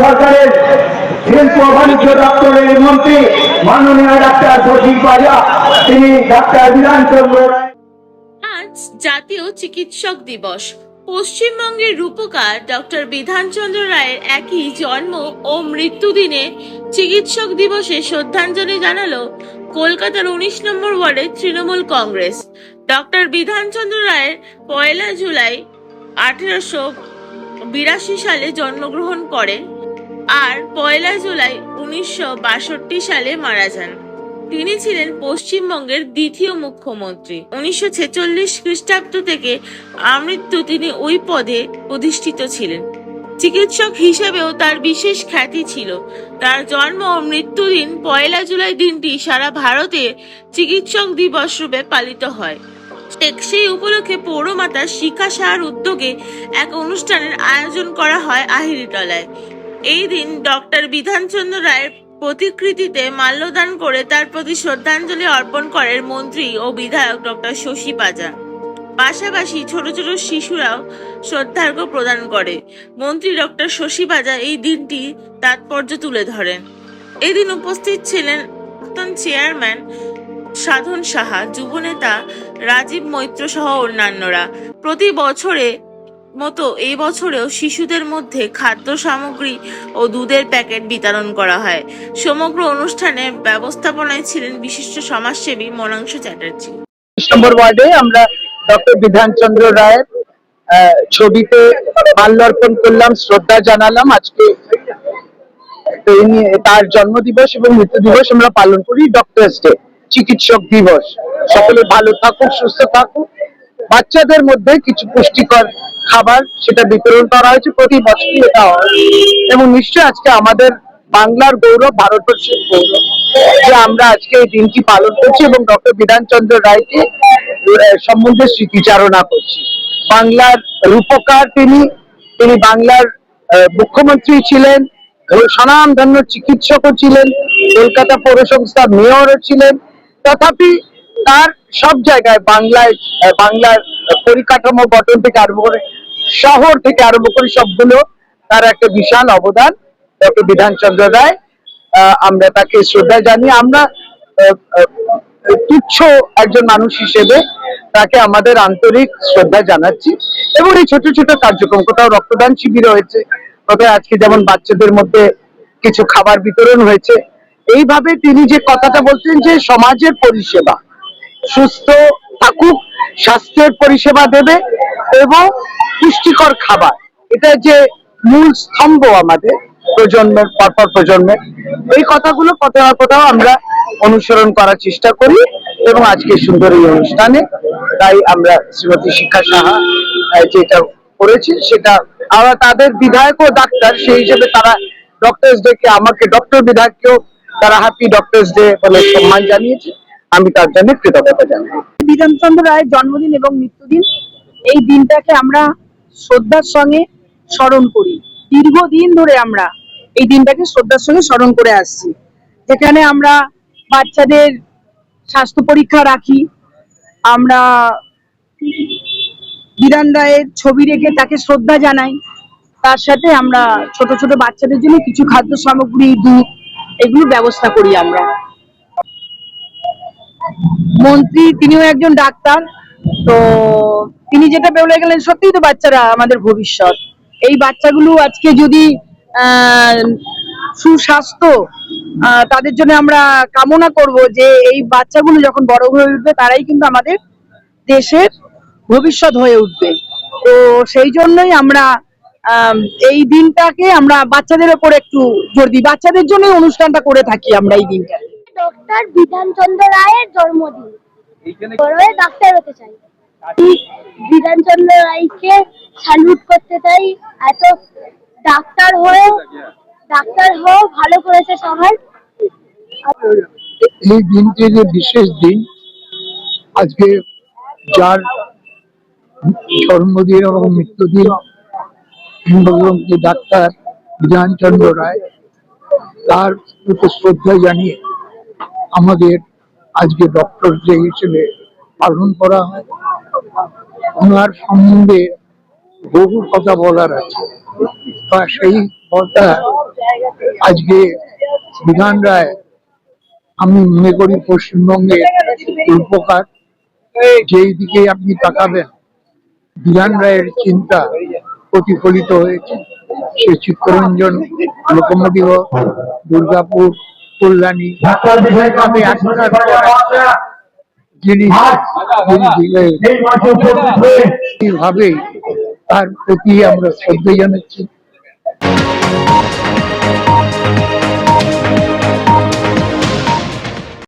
সরকারের শিল্প বাণিজ্য দপ্তরের মন্ত্রী, মাননীয় ডাক্তার শশী পাজা তিনি ডাক্তার বিধানচন্দ্র আজ জাতীয় চিকিৎসক দিবস। পশ্চিমবঙ্গের রূপকার ডক্টর বিধানচন্দ্র রায়ের একই জন্ম ও মৃত্যুদিনে চিকিৎসক দিবসে শ্রদ্ধাঞ্জলি জানালো কলকাতার উনিশ নম্বর ওয়ার্ডের তৃণমূল কংগ্রেস। ডক্টর বিধানচন্দ্র রায়ের পয়লা জুলাই আঠেরোশো বিরাশি সালে জন্মগ্রহণ করেন আর পয়লা জুলাই উনিশশো বাষট্টি সালে মারা যান। তিনি ছিলেন পশ্চিমবঙ্গের দ্বিতীয় মুখ্যমন্ত্রী। উনিশশো ছেচল্লিশ খ্রিস্টাব্দ থেকে আমৃত্যু তিনি ওই পদে প্রতিষ্ঠিত ছিলেন। চিকিৎসক হিসেবেও তার বিশেষ খ্যাতি ছিল। তার জন্ম ও মৃত্যুদিন পয়লা জুলাই দিনটি সারা ভারতে চিকিৎসক দিবস রূপে পালিত হয়। সেই উপলক্ষে পৌরমাতা শিখা সাহার উদ্যোগে এক অনুষ্ঠানের আয়োজন করা হয় আহিরিটলায় এই দিন ডক্টর বিধানচন্দ্র রায়ের প্রতিকৃতিতে মাল্যদান করে তার প্রতি শ্রদ্ধাঞ্জলি অর্পণ করেন মন্ত্রী ও বিধায়ক ডক্টর শশী পাজা। পাশাপাশি ছোট ছোট শিশুরাও শ্রদ্ধার্ঘ প্রদান করে। মন্ত্রী ডক্টর শশী পাজা এই দিনটি তাৎপর্য তুলে ধরেন। এদিন উপস্থিত ছিলেন চেয়ারম্যান সাধন সাহা, যুবনেতা রাজীব মৈত্র সহ অন্যান্যরা। প্রতি বছরে মতো এই বছরেও শিশুদের মধ্যে খাদ্য সামগ্রী ও দুধের প্যাকেট বিতরণ করা হয়। সমগ্র অনুষ্ঠানে ব্যবস্থাপনায় ছিলেন বিশিষ্ট সমাজসেবী মনাংশু চ্যাটার্জি। নম্বর ওয়ার্ডে আমরা ডক্টর বিধানচন্দ্র রায়ের ছবিতে মাল্যার্পণ করলাম, শ্রদ্ধা জানালাম। আজকে তার জন্মদিবস এবং মৃত্যু দিবস আমরা পালন করি ডক্টরস ডে। চিকিৎসক দিবস। সকলে ভালো থাকুক, সুস্থ থাকুক। বাচ্চাদের মধ্যে কিছু পুষ্টিকর খাবার সেটা বিতরণ করা হয়েছে প্রতি বছরই এটা হয়। এবং নিশ্চয়ই আজকে আমাদের বাংলার গৌরব ভারতবর্ষের গৌরব। যে আমরা আজকে এই দিনটি পালন করছি এবং ডক্টর বিধানচন্দ্র রায়কে সম্বন্ধে স্মৃতিচারণা করছি। বাংলার রূপকার তিনি তিনি বাংলার মুখ্যমন্ত্রী ছিলেন স্বনামধন্য চিকিৎসকও ছিলেন। কলকাতা পৌরসংস্থার মেয়রও ছিলেন। তথাপি তার সব জায়গায় বাংলায় বাংলার পরিকাঠামো গঠন থেকে আরম্ভ করে শহর থেকে আরম্ভ করে সবগুলো তার একটা বিশাল অবদান ডক্টর বিধানচন্দ্র রায়। আমরা তাকে শ্রদ্ধা জানিয়ে আমরা তুচ্ছ একজন মানুষ হিসেবে তাকে আমাদের আন্তরিক শ্রদ্ধা জানাচ্ছি এবং এই ছোট ছোট কার্যক্রম কোথাও রক্তদান শিবির হয়েছে। কোথাও আজকে যেমন বাচ্চাদের মধ্যে কিছু খাবার বিতরণ হয়েছে এইভাবে তিনি যে কথাটা বলছেন যে সমাজের পরিষেবা, সুস্থ থাকুক, স্বাস্থ্যের পরিষেবা দেবে এবং পুষ্টিকর খাবার, এটা যে মূল স্তম্ভ আমাদের প্রজন্মের, পরপর প্রজন্মের, এই কথাগুলো কোথাও কোথাও আমরা অনুসরণ করার চেষ্টা করি এবং আজকে সুন্দর এই অনুষ্ঠানে তাই আমরা শ্রীমতী শিক্ষা সাহা যেটা করেছি সেটা আমরা তাদের বিধায়ক ও ডাক্তার সেই হিসেবে তারা ডক্টরস ডেকে আমাকে ডক্টর বিধায়ককেও তারা হ্যাপি ডক্টরস ডে বলে সম্মান জানিয়েছে, আমি তার জন্য কৃতজ্ঞতা জানাই। বিধানচন্দ্র রায়ের জন্মদিন এবং মৃত্যুদিন, এই দিনটাকে আমরা শ্রদ্ধার সঙ্গে স্মরণ করি। দীর্ঘদিন ধরে আমরা এই দিনটাকে শ্রদ্ধার সঙ্গে স্মরণ করে আসছি। যেখানে আমরা বাচ্চাদের স্বাস্থ্য পরীক্ষা রাখি, আমরা বিধান রায়ের ছবি রেখে তাকে শ্রদ্ধা জানাই, তার সাথে আমরা ছোট ছোট বাচ্চাদের জন্য কিছু খাদ্য সামগ্রী, দুধ এগুলো ব্যবস্থা করি আমরা। মন্ত্রী তিনিও একজন ডাক্তার তো তিনি যেটা বলে গেলেন সত্যিই তো বাচ্চারা আমাদের ভবিষ্যৎ। এই বাচ্চাগুলো আজকে যদি সুস্বাস্থ্য তাদের জন্য আমরা কামনা করব যে এই বাচ্চাগুলো যখন বড় হয়ে উঠবে তারাই কিন্তু আমাদের দেশের ভবিষ্যৎ হয়ে উঠবে। তো সেই জন্যই আমরা আম, এই দিনটাকে আমরা বাচ্চাদের ওপর একটু জোর দিই। বাচ্চাদের জন্যই অনুষ্ঠানটা করে থাকি আমরা এই দিনটা। ডক্টর বিধানচন্দ্র রায়ের জন্মদিন। বড় ডাক্তার হতে চাই। বিধানচন্দ্র রায়কে স্যালুট করতে চাই। এত ডাক্তার হয়ে ডাক্তার হয়ে ভালো করেছে সবাই। এই দিনটি যে বিশেষ দিন আজকে যার জন্মদিন এবং মৃত্যুদিন কিংবদন্তি ডাক্তার বিধানচন্দ্র রায়, তার প্রতি শ্রদ্ধা জানিয়ে আমাদের আজকে ডক্টর ডে হিসেবে পালন করা হয়, ওনার সম্বন্ধে বহু কথা বলার আছে। তা সেই কথা আজকে বিধান রায়, আমি মনে করি পশ্চিমবঙ্গের উপকার। যেই দিকে আপনি তাকাবেন, বিধান রায়ের চিন্তা প্রতিফলিত হয়েছে। সে চিত্তরঞ্জন লোকমোটিভ দুর্গাপুর কল্যাণী আমি এখনকার হয়ে এইভাবেই তার প্রতি আমরা শ্রদ্ধা জানাচ্ছি।